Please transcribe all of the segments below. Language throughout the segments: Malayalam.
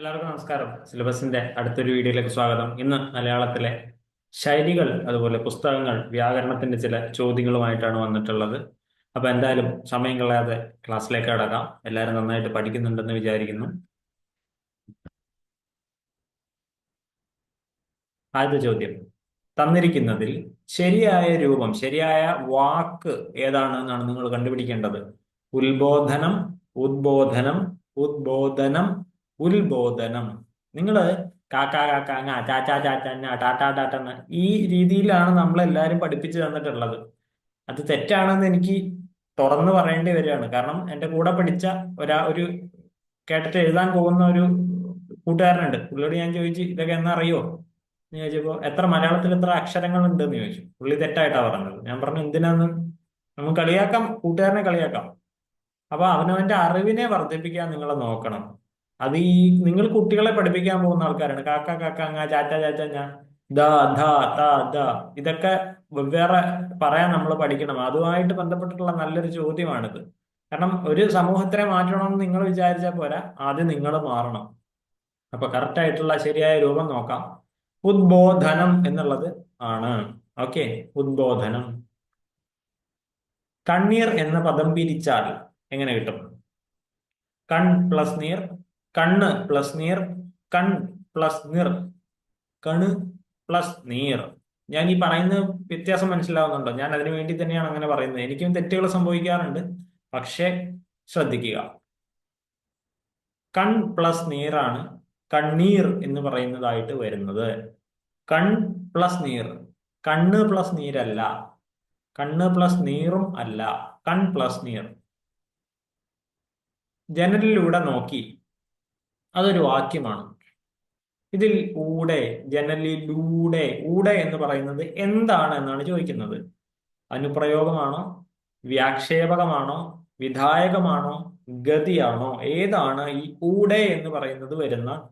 എല്ലാവർക്കും നമസ്കാരം. സിലബസിന്റെ അടുത്തൊരു വീഡിയോയിലേക്ക് സ്വാഗതം. ഇന്ന് മലയാളത്തിലെ ശൈലികൾ അതുപോലെ പുസ്തകങ്ങൾ വ്യാകരണത്തിന്റെ ചില ചോദ്യങ്ങളുമായിട്ടാണ് വന്നിട്ടുള്ളത്. അപ്പൊ എന്തായാലും സമയം കളയാതെ ക്ലാസ്സിലേക്ക് കടക്കാം എല്ലാവരും നന്നായിട്ട് പഠിക്കുന്നുണ്ടെന്ന് വിചാരിക്കുന്നു. ആദ്യത്തെ ചോദ്യം. തന്നിരിക്കുന്നതിൽ ശരിയായ രൂപം ശരിയായ വാക്ക് ഏതാണ് എന്നാണ് നിങ്ങൾ കണ്ടുപിടിക്കേണ്ടത്? ഉത്ബോധനം ഉദ്ബോധനം ഉദ്ബോധനം ഉത്ബോധനം. നിങ്ങൾ കാക്കാ കാക്കാങ്ങ ചാച്ചാ ചാച്ചാങ്ങ ടാറ്റാ ടാറ്റന്ന ഈ രീതിയിലാണ് നമ്മളെല്ലാരും പഠിപ്പിച്ചു തന്നിട്ടുള്ളത്. അത് തെറ്റാണെന്ന് എനിക്ക് തുറന്നു പറയേണ്ടി വരികയാണ്. കാരണം എന്റെ കൂടെ പഠിച്ച ഒരാ ഒരു കേട്ടിട്ട് എഴുതാൻ പോകുന്ന ഒരു കൂട്ടുകാരനുണ്ട്. പുള്ളിയോട് ഞാൻ ചോദിച്ചു ഇതൊക്കെ എന്നാ അറിയോ? എന്ന് ചോദിച്ചപ്പോ എത്ര മലയാളത്തിൽ എത്ര അക്ഷരങ്ങൾ ഉണ്ട് എന്ന് ചോദിച്ചു. പുള്ളി തെറ്റായിട്ടാണ് പറഞ്ഞത്. ഞാൻ പറഞ്ഞു എന്തിനാന്ന്? നമുക്ക് കളിയാക്കാം കൂട്ടുകാരനെ കളിയാക്കാം. അപ്പൊ അവനവന്റെ അറിവിനെ വർദ്ധിപ്പിക്കാൻ നിങ്ങൾ നോക്കണം. അത് ഈ നിങ്ങൾ കുട്ടികളെ പഠിപ്പിക്കാൻ പോകുന്ന ആൾക്കാരാണ്. കാക്ക കാക്ക അങ്ങ ചാറ്റ ചാറ്റ ഞാ ദ ധ ത ദ ഇതൊക്കെ വെവ്വേറെ പറയാൻ നമ്മൾ പഠിക്കണം. അതുമായിട്ട് ബന്ധപ്പെട്ടിട്ടുള്ള നല്ലൊരു ചോദ്യമാണിത്. കാരണം ഒരു സമൂഹത്തിനെ മാറ്റണമെന്ന് നിങ്ങൾ വിചാരിച്ചാൽ പോരാ. ആദ്യം നിങ്ങൾ മാറണം. അപ്പൊ കറക്റ്റ് ആയിട്ടുള്ള ശരിയായ രൂപം നോക്കാം. ഉദ്ബോധനം എന്നുള്ളത് ആണ്. ഓക്കെ. ഉദ്ബോധനം. കണ്ണീർ എന്ന പദം പിരിച്ചാൽ എങ്ങനെ കിട്ടും? കൺ പ്ലസ് നീർ കണ്ണ് പ്ലസ് നീർ കൺ പ്ലസ് നിർ കണ് പ്ലസ് നീർ. ഞാൻ ഈ പറയുന്ന വ്യത്യാസം മനസ്സിലാവുന്നുണ്ടോ? ഞാൻ അതിനു വേണ്ടി തന്നെയാണ് അങ്ങനെ പറയുന്നത്. എനിക്കും തെറ്റുകൾ സംഭവിക്കാറുണ്ട്. പക്ഷേ ശ്രദ്ധിക്കുക. കൺ പ്ലസ് നീറാണ് കണ്ണീർ എന്ന് പറയുന്നതായിട്ട് വരുന്നത്. കൺ പ്ലസ് നീർ. കണ്ണ് പ്ലസ് നീരല്ല. കണ്ണ് പ്ലസ് നീറും അല്ല. കൺ പ്ലസ് നീർ. ജനലിലൂടെ നോക്കി. അതൊരു വാക്യമാണ്. ഇതിൽ ഊടെ ജനലിലൂടെ ഊടെ എന്ന് പറയുന്നത് എന്താണ് എന്നാണ് ചോദിക്കുന്നത്. അനുപ്രയോഗമാണോ വ്യാക്ഷേപകമാണോ വിധായകമാണോ ഗതിയാണോ ഏതാണ് ഈ ഊടെ എന്ന് പറയുന്നത് വരുന്ന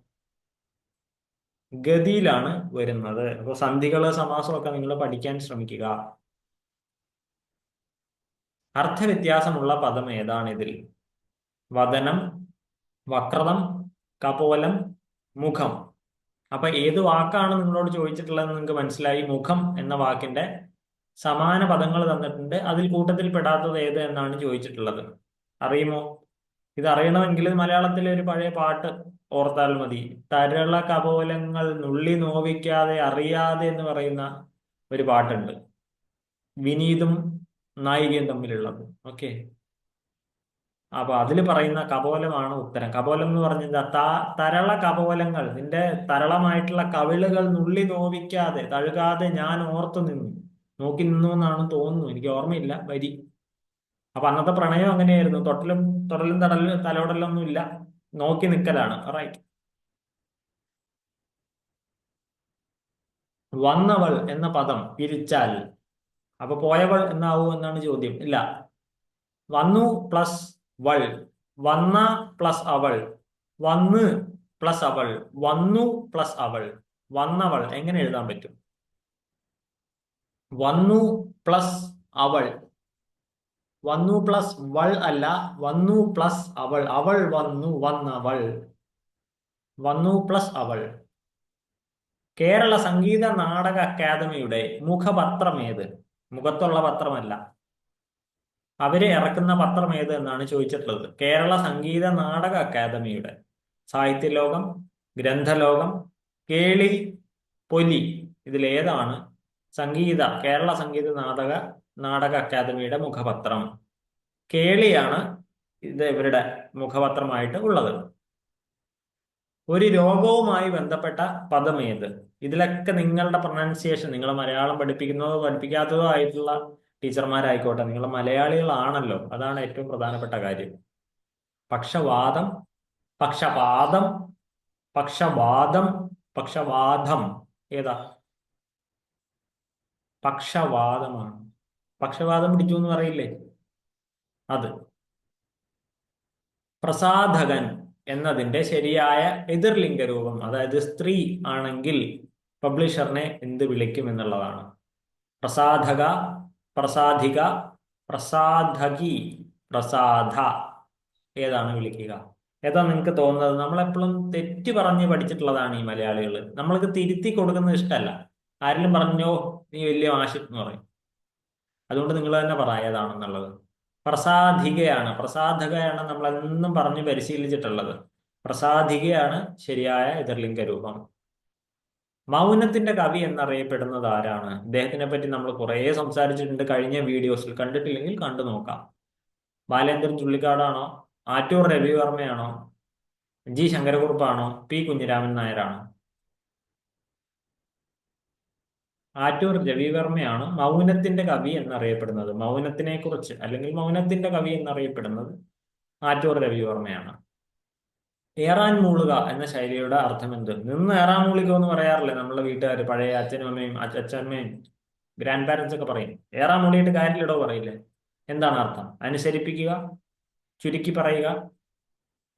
ഗതിയിലാണ് വരുന്നത്. അപ്പൊ സന്ധികൾ സമാസമൊക്കെ നിങ്ങൾ പഠിക്കാൻ ശ്രമിക്കുക. അർത്ഥവ്യത്യാസമുള്ള പദം ഏതാണ് ഇതിൽ? വദനം വക്രതം കപോലം മുഖം. അപ്പൊ ഏത് വാക്കാണ് നിങ്ങളോട് ചോദിച്ചിട്ടുള്ളത് നിങ്ങൾക്ക് മനസ്സിലായി? മുഖം എന്ന വാക്കിന്റെ സമാന പദങ്ങൾ തന്നിട്ടുണ്ട്. അതിൽ കൂട്ടത്തിൽ പെടാത്തത് ഏത് എന്നാണ് ചോദിച്ചിട്ടുള്ളത്. അറിയുമോ? ഇത് അറിയണമെങ്കിൽ മലയാളത്തിലെ ഒരു പഴയ പാട്ട് ഓർത്താൽ മതി. തരള കപോലങ്ങൾ നുള്ളി നോവിക്കാതെ അറിയാതെ എന്ന് പറയുന്ന ഒരു പാട്ടുണ്ട്. വിനീതും നായികയും തമ്മിലുള്ളത്. ഓക്കെ? അപ്പൊ അതിൽ പറയുന്ന കപോലമാണ് ഉത്തരം. കപോലം എന്ന് പറഞ്ഞത് തരള കപോലങ്ങൾ. നിന്റെ തരളമായിട്ടുള്ള കവിളുകൾ നുള്ളി നോവിക്കാതെ തഴുകാതെ ഞാൻ ഓർത്തു നിന്നു. നോക്കി നിന്നു എന്നാണ് തോന്നുന്നു. എനിക്ക് ഓർമ്മയില്ല. വരി. അപ്പൊ അന്നത്തെ പ്രണയം അങ്ങനെയായിരുന്നു. തൊട്ടലും തൊടലും തടലും തലോടലൊന്നും ഇല്ല. നോക്കി നിൽക്കലാണ് റൈറ്റ് വന്നവൾ എന്ന പദം പിരിച്ചാൽ. അപ്പൊ പോയവൾ എന്നാവൂ എന്നാണ് ചോദ്യം. ഇല്ല. വന്നു പ്ലസ് വൾ. വന്ന പ്ലസ് അവൾ. വന്ന് പ്ലസ് അവൾ. വന്നു പ്ലസ് അവൾ. വന്നവൾ. എങ്ങനെ എഴുതാൻ പറ്റും? വന്നു പ്ലസ് അവൾ. വന്നു പ്ലസ് വൾ അല്ല വന്നു പ്ലസ് അവൾ. അവൾ വന്നു വന്നവൾ. വന്നു പ്ലസ് അവൾ. കേരള സംഗീത നാടക അക്കാദമിയുടെ മുഖപത്രം ഏത്? മുഖത്തുള്ള പത്രമല്ല. അവർ ഇറക്കുന്ന പത്രം ഏത് എന്നാണ് ചോദിച്ചിട്ടുള്ളത്. കേരള സംഗീത നാടക അക്കാദമിയുടെ സാഹിത്യലോകം ഗ്രന്ഥലോകം കേളി പൊലി ഇതിലേതാണ് സംഗീത കേരള സംഗീത നാടക നാടക അക്കാദമിയുടെ മുഖപത്രം. കേളിയാണ് ഇത് ഇവരുടെ മുഖപത്രമായിട്ട് ഉള്ളത്. ഒരു രോഗവുമായി ബന്ധപ്പെട്ട പദം ഏത്? ഇതിലൊക്കെ നിങ്ങളുടെ പ്രൊനൗൺസിയേഷൻ നിങ്ങൾ മലയാളം പഠിപ്പിക്കുന്നതോ പഠിപ്പിക്കാത്തതോ ആയിട്ടുള്ള ടീച്ചർമാരായിക്കോട്ടെ നിങ്ങൾ മലയാളികളാണല്ലോ. അതാണ് ഏറ്റവും പ്രധാനപ്പെട്ട കാര്യം. പക്ഷവാദം പക്ഷപാതം പക്ഷവാദം പക്ഷവാദം. ഏതാ? പക്ഷവാദമാണ്. പക്ഷവാദം പിടിച്ചു എന്ന് പറയില്ലേ? അത്. പ്രസാധകൻ എന്നതിന്റെ ശരിയായ എതിർലിംഗ രൂപം അതായത് സ്ത്രീ ആണെങ്കിൽ പബ്ലിഷറിനെ എന്ത് വിളിക്കും എന്നുള്ളതാണ്. പ്രസാധക പ്രസാധിക പ്രസാധകി പ്രസാധ. ഏതാണ് വിളിക്കുക? ഏതാ നിങ്ങൾക്ക് തോന്നുന്നത്? നമ്മളെപ്പോഴും തെറ്റ് പറഞ്ഞ് പഠിച്ചിട്ടുള്ളതാണ് ഈ മലയാളികൾ. നമ്മൾക്ക് തിരുത്തി കൊടുക്കുന്നത് ഇഷ്ടമല്ല. ആരെങ്കിലും പറഞ്ഞോ നീ വലിയ മാഷ് എന്ന് പറയും. അതുകൊണ്ട് നിങ്ങൾ തന്നെ പറ ഏതാണെന്നുള്ളത്. പ്രസാധികയാണ്. പ്രസാധകയാണ് നമ്മൾ എന്നും പറഞ്ഞ് പരിശീലിച്ചിട്ടുള്ളത്. പ്രസാധികയാണ് ശരിയായ എതിർലിംഗ രൂപം. മൗനത്തിന്റെ കവി എന്നറിയപ്പെടുന്നത് ആരാണ്? ഇദ്ദേഹത്തിനെ പറ്റി നമ്മൾ കുറേ സംസാരിച്ചിട്ടുണ്ട്. കഴിഞ്ഞ വീഡിയോസിൽ കണ്ടിട്ടില്ലെങ്കിൽ കണ്ടു നോക്കാം. ബാലേന്ദ്രൻ ചുള്ളിക്കാടാണോ? ആറ്റൂർ രവിവർമ്മയാണോ? ജി ശങ്കരകുറുപ്പാണോ? പി കുഞ്ഞിരാമൻ നായരാണോ? ആറ്റൂർ രവിവർമ്മയാണ് മൗനത്തിന്റെ കവി എന്നറിയപ്പെടുന്നത്. മൗനത്തിനെ കുറിച്ച് അല്ലെങ്കിൽ മൗനത്തിന്റെ കവി എന്നറിയപ്പെടുന്നത് ആറ്റൂർ രവിവർമ്മയാണ്. ഏറാൻ മൂളുക എന്ന ശൈലിയുടെ അർത്ഥം എന്ത് നിന്ന് ഏറാൻ മൂളിക എന്ന് പറയാറില്ലേ? നമ്മളെ വീട്ടുകാർ പഴയ അച്ഛനും അമ്മയും അച്ഛനമ്മയും ഗ്രാൻഡ് പാരന്റ്സ് ഒക്കെ പറയും. ഏറാൻ മൂളിയിട്ട് കാര്യമില്ലടോ പറയില്ലേ? എന്താണ് അർത്ഥം? അനുസരിപ്പിക്കുക ചുരുക്കി പറയുക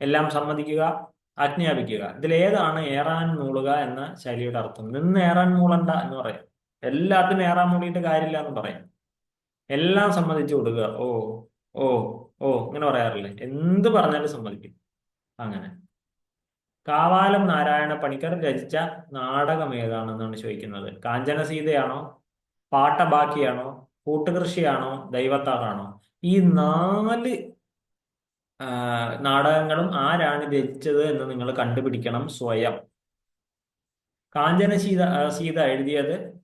എല്ലാം സമ്മതിക്കുക ആജ്ഞാപിക്കുക. ഏതാണ് ഏറാൻ മൂളുക എന്ന ശൈലിയുടെ അർത്ഥം? നിന്ന് ഏറാൻ മൂളണ്ട എന്ന് പറയും. എല്ലാത്തിനും ഏറാൻ മൂളിയിട്ട് കാര്യമില്ല എന്ന് പറയും. എല്ലാം സമ്മതിച്ചു കൊടുക്കുക. ഓ ഓ ഓ ഇങ്ങനെ പറയാറില്ലേ? എന്ത് പറഞ്ഞാലും സമ്മതിക്കും. അങ്ങനെ. കാവാലം നാരായണ പണിക്കർ രചിച്ച നാടകം ഏതാണെന്നാണ് ചോദിക്കുന്നത്? കാഞ്ചന സീതയാണോ പാട്ടബാക്കിയാണോ? കൂട്ടുകൃഷിയാണോ? ദൈവത്താറാണോ ഈ നാല് നാടകങ്ങളും ആരാണ് രചിച്ചത് എന്ന് നിങ്ങൾ കണ്ടുപിടിക്കണം സ്വയം. കാഞ്ചന സീത സീത എഴുതിയത്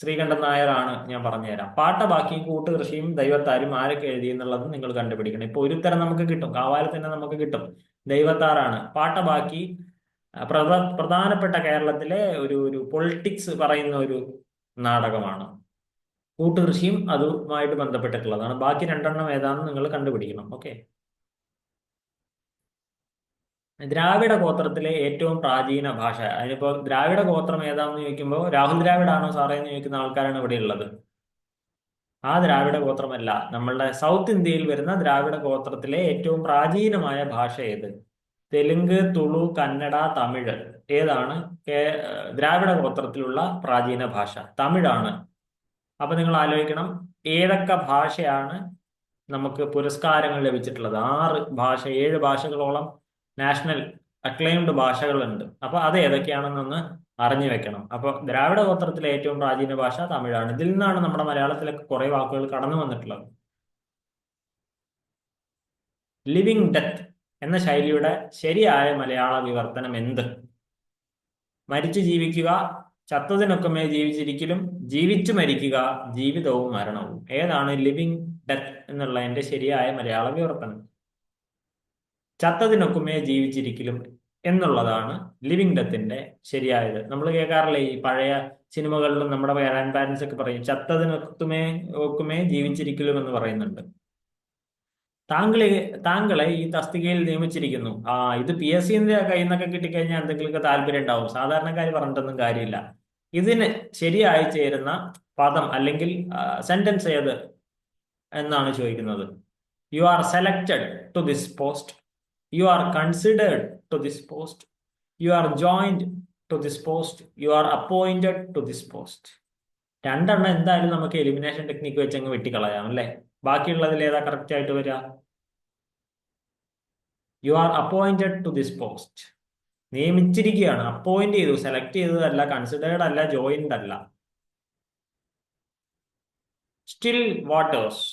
ശ്രീകണ്ഠൻ നായരാണ് ഞാൻ പറഞ്ഞുതരാം. പാട്ടബാക്കിയും കൂട്ടുകൃഷിയും ദൈവത്താരും ആരൊക്കെ എഴുതി എന്നുള്ളത് നിങ്ങൾ കണ്ടുപിടിക്കണം. ഇപ്പൊ ഒരു തരം നമുക്ക് കിട്ടും. കാവാലം തന്നെ നമുക്ക് കിട്ടും. ദൈവത്താറാണ് പാട്ടബാക്കി പ്രധാനപ്പെട്ട കേരളത്തിലെ ഒരു ഒരു പൊളിറ്റിക്സ് പറയുന്ന ഒരു നാടകമാണ്. കൂട്ടുകൃഷിയും അതുമായിട്ട് ബന്ധപ്പെട്ടിട്ടുള്ളതാണ്. ബാക്കി രണ്ടെണ്ണം ഏതാണെന്ന് നിങ്ങൾ കണ്ടുപിടിക്കണം. ഓക്കെ? ദ്രാവിഡ ഗോത്രത്തിലെ ഏറ്റവും പ്രാചീന ഭാഷ. അതിനിപ്പോ ദ്രാവിഡ ഗോത്രം ഏതാണെന്ന് ചോദിക്കുമ്പോൾ രാഹുൽ ദ്രാവിഡ് ആണോ സാറേ എന്ന് ചോദിക്കുന്ന ആൾക്കാരാണ് ഇവിടെ ഉള്ളത്. ആ ദ്രാവിഡ ഗോത്രമല്ല. നമ്മളുടെ സൗത്ത് ഇന്ത്യയിൽ വരുന്ന ദ്രാവിഡ ഗോത്രത്തിലെ ഏറ്റവും പ്രാചീനമായ ഭാഷ ഏത്? തെലുങ്ക് തുളു കന്നഡ തമിഴ് ഏതാണ്? ദ്രാവിഡ ഗോത്രത്തിലുള്ള പ്രാചീന ഭാഷ. തമിഴാണ്. അപ്പൊ നിങ്ങൾ ആലോചിക്കണം ഏതൊക്കെ ഭാഷയാണ് നമുക്ക് പുരസ്കാരങ്ങൾ ലഭിച്ചിട്ടുള്ളത്? ആറ് ഭാഷ ഏഴ് ഭാഷകളോളം നാഷണൽ അക്ലെയിംഡ് ഭാഷകളുണ്ട്. അപ്പൊ അത് ഏതൊക്കെയാണെന്നൊന്ന് അറിഞ്ഞു വെക്കണം. അപ്പൊ ദ്രാവിഡ ഗോത്രത്തിലെ ഏറ്റവും പ്രാചീന ഭാഷ തമിഴാണ്. ഇതിൽ നിന്നാണ് നമ്മുടെ മലയാളത്തിലൊക്കെ കുറെ വാക്കുകൾ കടന്നു വന്നിട്ടുള്ളത്. ലിവിങ് ഡെത്ത് എന്ന ശൈലിയുടെ ശരിയായ മലയാള വിവർത്തനം എന്ത്? മരിച്ചു ജീവിക്കുക ചത്തതിനൊക്കമേ ജീവിച്ചിരിക്കലും ജീവിച്ചു മരിക്കുക ജീവിതവും മരണവും. ഏതാണ് ലിവിങ് ഡെത്ത് എന്നുള്ളതിന്റെ ശരിയായ മലയാള വിവർത്തനം? ചത്തതിനൊക്കുമേ ജീവിച്ചിരിക്കലും എന്നുള്ളതാണ് ലിവിങ് ഡെത്തിന്റെ ശരിയായത്. നമ്മൾ കേൾക്കാറില്ലേ ഈ പഴയ സിനിമകളിലും നമ്മുടെ ഗ്രാൻഡ് പാരൻസ് ഒക്കെ പറയും ചത്തതിനൊക്കുമേ ഒക്കുമേ ജീവിച്ചിരിക്കലും എന്ന് പറയുന്നുണ്ട്. താങ്കളെ താങ്കളെ ഈ തസ്തികയിൽ നിയമിച്ചിരിക്കുന്നു. ആ ഇത് പി എസ് സിന്റെ കയ്യിൽ നിന്നൊക്കെ കിട്ടിക്കഴിഞ്ഞാൽ എന്തെങ്കിലുമൊക്കെ താല്പര്യം ഉണ്ടാവും. സാധാരണക്കാർ പറഞ്ഞിട്ടൊന്നും കാര്യമില്ല. ഇതിന് ശരിയായി ചേരുന്ന പദം അല്ലെങ്കിൽ സെന്റൻസ് ഏത്? എന്നാണ് ചോദിക്കുന്നത്. You are selected to this post you are considered to this post. You are joined to this post. You are appointed to this post. രണ്ടെണ്ണം എന്തായാലും നമുക്ക് എലിമിനേഷൻ ടെക്നിക്ക് വെച്ച് അങ്ങ് വെട്ടിക്കളയാം അല്ലേ ബാക്കിയുള്ളതിൽ ഏതാ കറക്റ്റ് ആയിട്ട് വരിക you are appointed to this post നിയമിച്ചിരിക്കുകയാണ് appoint ചെയ്തു സെലക്ട് ചെയ്തതല്ല കൺസിഡേർഡ് അല്ല ജോയിൻഡ് അല്ല സ്റ്റിൽ വാട്ടേഴ്സ്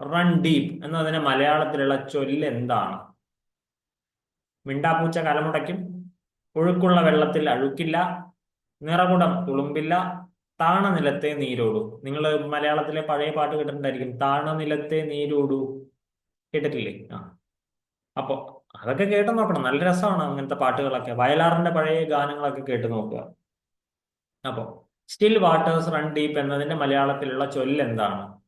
റൺ ഡീപ് എന്നതിന് മലയാളത്തിലുള്ള ചൊല്ല് എന്താണ് മിണ്ടാപ്പൂച്ച കലമുടയ്ക്കും. ഒഴുക്കുള്ള വെള്ളത്തിൽ അഴുക്കില്ല. നിറകുടം തുളുമ്പില്ല. താണനിലത്തെ നിലത്തെ നീരോടു. നിങ്ങൾ മലയാളത്തിലെ പഴയ പാട്ട് കേട്ടിട്ടുണ്ടായിരിക്കും. താണനിലത്തെ നീരോടു. കേട്ടിട്ടില്ലേ? ആ. അപ്പോ അതൊക്കെ കേട്ട് നോക്കണം. നല്ല രസമാണ് അങ്ങനത്തെ പാട്ടുകളൊക്കെ. വയലാറിന്റെ പഴയ ഗാനങ്ങളൊക്കെ കേട്ട് നോക്കുക. അപ്പോ സ്റ്റിൽ വാട്ടേഴ്സ് റൺ ഡീപ്പ് എന്നതിന്റെ മലയാളത്തിലുള്ള ചൊല്ല് എന്താണ്?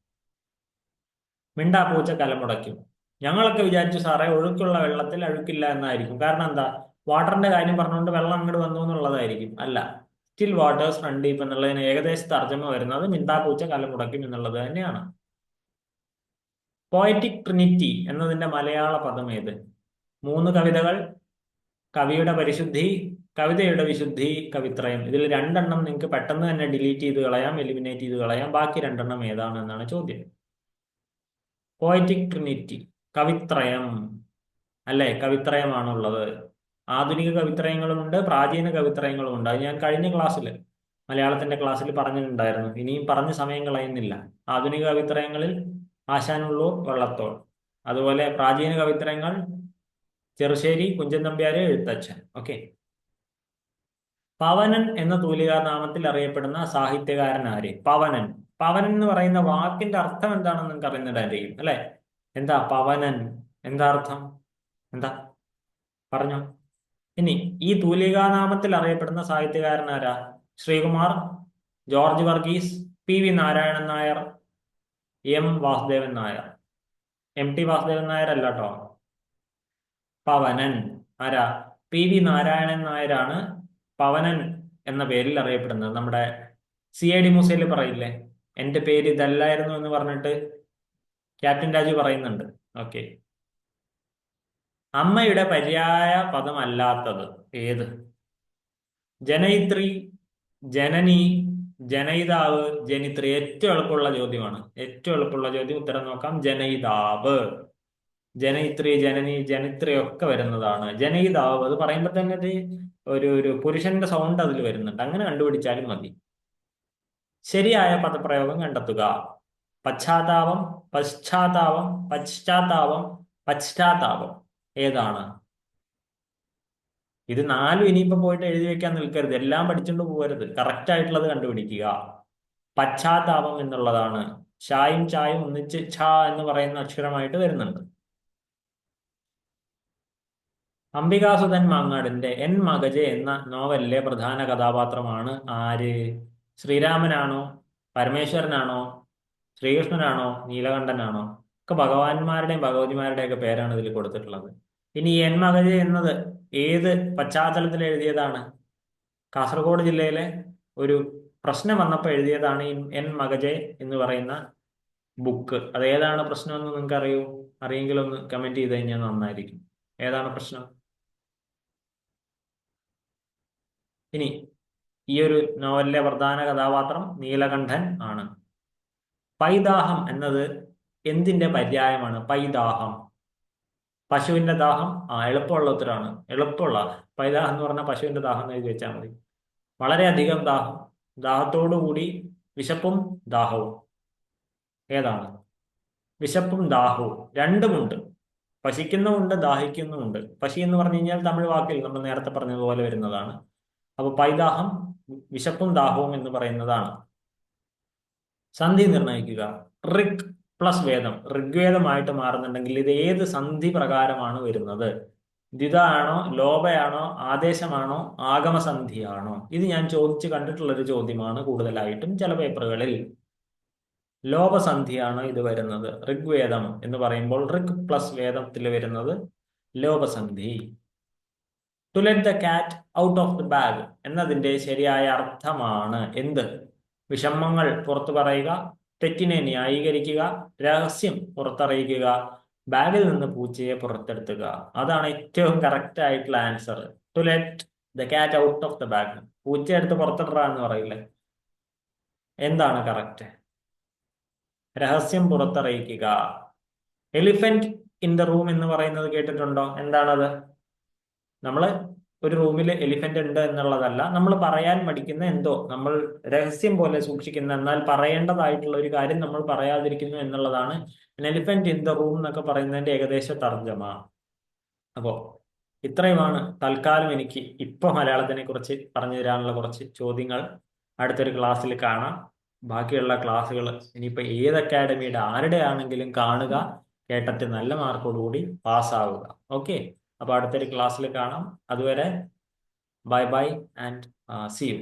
മിണ്ടാപ്പൂച്ച കലമുടയ്ക്കും. ഞങ്ങളൊക്കെ വിചാരിച്ചു സാറേ ഒഴുക്കുള്ള വെള്ളത്തിൽ അഴുക്കില്ല എന്നായിരിക്കും. കാരണം എന്താ? വാട്ടറിന്റെ കാര്യം പറഞ്ഞുകൊണ്ട് വെള്ളം അങ്ങോട്ട് വന്നു എന്നുള്ളതായിരിക്കും. അല്ല സ്റ്റിൽ വാട്ടേഴ്സ് റൺ ഡീപ്പ് എന്നുള്ളതിന് ഏകദേശ തർജമ വരുന്നത് മിണ്ടാപ്പൂച്ച കലം മുടക്കും എന്നുള്ളത് തന്നെയാണ്. പോയറ്റിക് ട്രിനിറ്റി എന്നതിന്റെ മലയാള പദം ഏത്? മൂന്ന് കവിതകൾ കവിയുടെ പരിശുദ്ധി കവിതയുടെ വിശുദ്ധി കവിത്രയം. ഇതിൽ രണ്ടെണ്ണം നിങ്ങൾക്ക് പെട്ടെന്ന് തന്നെ ഡിലീറ്റ് ചെയ്ത് കളയാം എലിമിനേറ്റ് ചെയ്ത് കളയാം. ബാക്കി രണ്ടെണ്ണം ഏതാണ് എന്നാണ് ചോദ്യം. പോയറ്റിക് ട്രിനിറ്റി കവിത്രയം. അല്ലേ? കവിത്രയമാണുള്ളത്. ആധുനിക കവിത്രയങ്ങളുമുണ്ട് പ്രാചീന കവിത്രയങ്ങളുമുണ്ട്. അത് ഞാൻ കഴിഞ്ഞ ക്ലാസ്സിൽ മലയാളത്തിന്റെ ക്ലാസ്സിൽ പറഞ്ഞിട്ടുണ്ടായിരുന്നു. ഇനിയും പറഞ്ഞ സമയം കളയുന്നില്ല. ആധുനിക കവിത്രയങ്ങളിൽ ആശാനുള്ളൂർ വള്ളത്തോൾ. അതുപോലെ പ്രാചീന കവിത്രയങ്ങൾ ചെറുശ്ശേരി കുഞ്ചൻ നമ്പ്യാര് എഴുത്തച്ഛൻ. ഓക്കെ. പവനൻ എന്ന തൂലികാനാമത്തിൽ അറിയപ്പെടുന്ന സാഹിത്യകാരൻ ആര്? പവനൻ. പവനൻ എന്ന് പറയുന്ന വാക്കിന്റെ അർത്ഥം എന്താണെന്ന് നിങ്ങൾക്ക് അറിയുന്നുണ്ടായിരിക്കും അല്ലെ? എന്താ പവനൻ? എന്താ അർത്ഥം? എന്താ? പറഞ്ഞോ. ഇനി ഈ തൂലികാനാമത്തിൽ അറിയപ്പെടുന്ന സാഹിത്യകാരൻ ആരാ? Sreekumar George Varghese P V Narayanan Nair M Vasudevan Nair. M T Vasudevan Nair അല്ല കേട്ടോ പവനൻ. ആരാ? പി വി നാരായണൻ നായരാണ് പവനൻ എന്ന പേരിൽ അറിയപ്പെടുന്നത്. നമ്മുടെ സി ഐ ഡി മൂസയിൽ പറയില്ലേ? എന്റെ പേര് ഇതല്ലായിരുന്നു എന്ന് പറഞ്ഞിട്ട് ക്യാപ്റ്റൻ രാജു പറയുന്നുണ്ട്. ഓക്കെ അമ്മയുടെ പര്യായ പദമല്ലാത്തത് ഏത്? ജനയിത്രി ജനനി ജനയിതാവ് ജനിത്രി. ഏറ്റവും എളുപ്പമുള്ള ചോദ്യമാണ്. ഏറ്റവും എളുപ്പമുള്ള ചോദ്യം ഉത്തരം നോക്കാം. ജനയിതാവ്. ജനയിത്രി ജനനി ജനിത്രി ഒക്കെ വരുന്നതാണ്. ജനയിതാവ് അത് പറയുമ്പോൾ തന്നെ അത് ഒരു ഒരു പുരുഷന്റെ സൗണ്ട് അതിൽ വരുന്നുണ്ട്. അങ്ങനെ കണ്ടുപിടിച്ചാലും മതി. ശരിയായ പദപ്രയോഗം കണ്ടെത്തുക. പശ്ചാത്താപം പശ്ചാത്താപം പശ്ചാത്താപം പശ്ചാത്താപം. ഏതാണ്? ഇത് നാലും ഇനിയിപ്പോ പോയിട്ട് എഴുതി വെക്കാൻ നിൽക്കരുത്. എല്ലാം പഠിച്ചുകൊണ്ട് പോകരുത്. കറക്റ്റ് ആയിട്ടുള്ളത് കണ്ടുപിടിക്കുക. പശ്ചാത്താപം എന്നുള്ളതാണ്. ഷായും ചായും ഒന്നിച്ച് ഛ എന്ന് പറയുന്ന അക്ഷരമായിട്ട് വരുന്നുണ്ട്. അംബികാസുധൻ മാങ്ങാടിന്റെ എൻ മകജെ എന്ന നോവലിലെ പ്രധാന കഥാപാത്രമാണ് ആര്? ശ്രീരാമനാണോ? പരമേശ്വരനാണോ? ശ്രീകൃഷ്ണനാണോ നീലകണ്ഠനാണോ ഒക്കെ ഭഗവാന്മാരുടെയും ഭഗവതിമാരുടെയും ഒക്കെ പേരാണ് ഇതിൽ കൊടുത്തിട്ടുള്ളത്. ഇനി എൻ മകജ എന്നത് ഏത് പശ്ചാത്തലത്തിൽ എഴുതിയതാണ്? കാസർഗോഡ് ജില്ലയിലെ ഒരു പ്രശ്നം വന്നപ്പോൾ എഴുതിയതാണ് ഈ എൻ മകജെ എന്ന് പറയുന്ന ബുക്ക് അത് ഏതാണ് പ്രശ്നം എന്ന് നിങ്ങൾക്ക് അറിയൂ? അറിയെങ്കിൽ ഒന്ന് കമന്റ് ചെയ്ത് കഴിഞ്ഞാൽ നന്നായിരിക്കും. ഏതാണ് പ്രശ്നം? ഇനി ഈ ഒരു നോവലിലെ പ്രധാന കഥാപാത്രം നീലകണ്ഠൻ ആണ്. പൈദാഹം എന്നത് എന്തിന്റെ പര്യായമാണ്? പൈദാഹം. പശുവിന്റെ ദാഹം? ആ എളുപ്പമുള്ള ഉത്തരമാണ്. എളുപ്പമുള്ള. പൈദാഹം എന്ന് പറഞ്ഞാൽ പശുവിന്റെ ദാഹം എന്ന് എഴുതി വെച്ചാൽ മതി. വളരെയധികം ദാഹം. ദാഹത്തോടുകൂടി വിശപ്പും ദാഹവും. ഏതാണ്? വിശപ്പും ദാഹവും. രണ്ടുമുണ്ട്. പശിക്കുന്നുമുണ്ട് ദാഹിക്കുന്നുമുണ്ട്. പശി എന്ന് പറഞ്ഞു കഴിഞ്ഞാൽ തമിഴ് വാക്കിൽ നമ്മൾ നേരത്തെ പറഞ്ഞതുപോലെ വരുന്നതാണ്. അപ്പൊ പൈദാഹം വിശപ്പും ദാഹവും എന്ന് പറയുന്നതാണ്. സന്ധി നിർണയിക്കുക റിക് പ്ലസ് വേദം. ഋഗ്വേദമായിട്ട് മാറുന്നുണ്ടെങ്കിൽ ഇത് ഏത് സന്ധി പ്രകാരമാണ് വരുന്നത്? ദ്വിതാണോ ലോപയാണോ ആദേശമാണോ ആഗമസന്ധിയാണോ? ഇത് ഞാൻ ചോദിച്ച് കണ്ടിട്ടുള്ള ഒരു ചോദ്യമാണ് കൂടുതലായിട്ടും ചില പേപ്പറുകളിൽ. ലോപസന്ധിയാണ് ഇത് വരുന്നത്. ഋഗ്വേദം എന്ന് പറയുമ്പോൾ ഋഗ് പ്ലസ് വേദത്തിൽ വരുന്നത് ലോപസന്ധി. To let the cat out of the bag എന്നതിന്റെ ശരിയായ അർത്ഥമാണ് എന്ത്? വിഷമങ്ങൾ പുറത്തു പറയുക തെറ്റിനെ ന്യായീകരിക്കുക രഹസ്യം പുറത്തറിയിക്കുക ബാഗിൽ നിന്ന് പൂച്ചയെ പുറത്തെടുത്തുക. അതാണ് ഏറ്റവും കറക്റ്റ് ആയിട്ടുള്ള answer to let the cat out of the bag പൂച്ച എടുത്ത് പുറത്തിടുക എന്ന് പറയില്ലേ? എന്താണ് കറക്റ്റ് രഹസ്യം പുറത്തറിയിക്കുക. എലിഫന്റ് ഇൻ ദ റൂം എന്ന് പറയുന്നത് കേട്ടിട്ടുണ്ടോ? എന്താണത്? നമ്മൾ ഒരു റൂമിൽ എലിഫന്റ് ഉണ്ട് എന്നുള്ളതല്ല നമ്മൾ പറയാൻ മടിക്കുന്ന എന്തോ നമ്മൾ രഹസ്യം പോലെ സൂക്ഷിക്കുന്ന എന്നാൽ പറയേണ്ടതായിട്ടുള്ള ഒരു കാര്യം നമ്മൾ പറയാതിരിക്കുന്നു എന്നുള്ളതാണ്. എലിഫന്റ് ഇൻ ദ റൂം എന്നൊക്കെ പറയുന്നതിന്റെ ഏകദേശ തർജമ. അപ്പോ ഇത്രയുമാണ് തൽക്കാലം എനിക്ക് ഇപ്പൊ മലയാളത്തിനെ കുറിച്ച് പറഞ്ഞു തരാനുള്ള കുറച്ച് ചോദ്യങ്ങൾ. അടുത്തൊരു ക്ലാസ്സിൽ കാണാം. ബാക്കിയുള്ള ക്ലാസ്സുകൾ ഇനിയിപ്പോ ഏത് അക്കാഡമിയുടെ ആരുടെ ആണെങ്കിലും കാണുക കേട്ടിട്ട് നല്ല മാർക്കോടുകൂടി പാസ്സാവുക ഓക്കെ അപ്പൊ അടുത്തൊരു ക്ലാസ്സിൽ കാണാം. അതുവരെ bye bye and see you